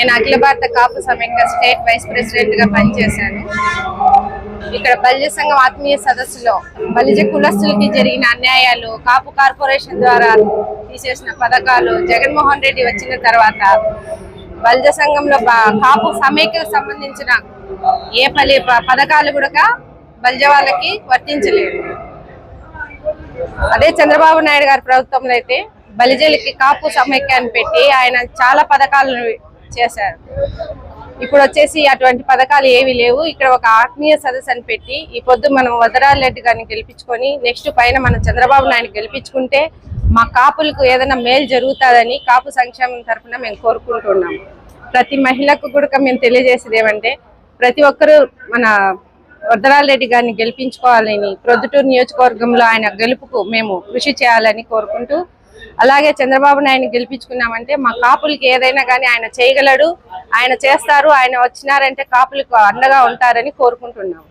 నేను అఖిల భారత కాపు సమైక్య స్టేట్ వైస్ ప్రెసిడెంట్గా పనిచేశాను. ఇక్కడ బలిజ సంఘం ఆత్మీయ సదస్సులో బలిజ కులస్తులకి జరిగిన అన్యాయాలు కాపు కార్పొరేషన్ ద్వారా తీసేసిన పథకాలు జగన్మోహన్ రెడ్డి వచ్చిన తర్వాత బలిజ సంఘంలో కాపు సమైక్యకు సంబంధించిన ఏ పలి ప- పథకాలు కూడా బలిజ వాళ్ళకి వర్తించలేదు. అదే చంద్రబాబు నాయుడు గారి ప్రభుత్వంలో అయితే బలిజలకి కాపు సమైక్యాన్ని పెట్టి ఆయన చాలా పథకాలను చేశారు. ఇప్పుడు వచ్చేసి అటువంటి పథకాలు ఏవి లేవు. ఇక్కడ ఒక ఆత్మీయ సదస్సు అని పెట్టి ఈ పొద్దు మనం వదరాల్ రెడ్డి గారిని గెలిపించుకొని నెక్స్ట్ పైన మనం చంద్రబాబు నాయుడు గెలిపించుకుంటే మా కాపులకు ఏదైనా మేలు జరుగుతుందని కాపు సంక్షేమం తరఫున మేము కోరుకుంటున్నాం ప్రతి మహిళకు కూడా మేము తెలియజేసేది ఏమంటే ప్రతి ఒక్కరూ మన వరదరాల రెడ్డి గారిని గెలిపించుకోవాలని ప్రొద్దుటూరు నియోజకవర్గంలో ఆయన గెలుపుకు మేము కృషి చేయాలని కోరుకుంటూ అలాగే చంద్రబాబు నాయుడిని గెలిపించుకున్నామంటే మా కాపులకి ఏదైనా కానీ ఆయన చేయగలడు ఆయన చేస్తారు ఆయన వచ్చినారంటే కాపులకు అండగా ఉంటారని కోరుకుంటున్నాం.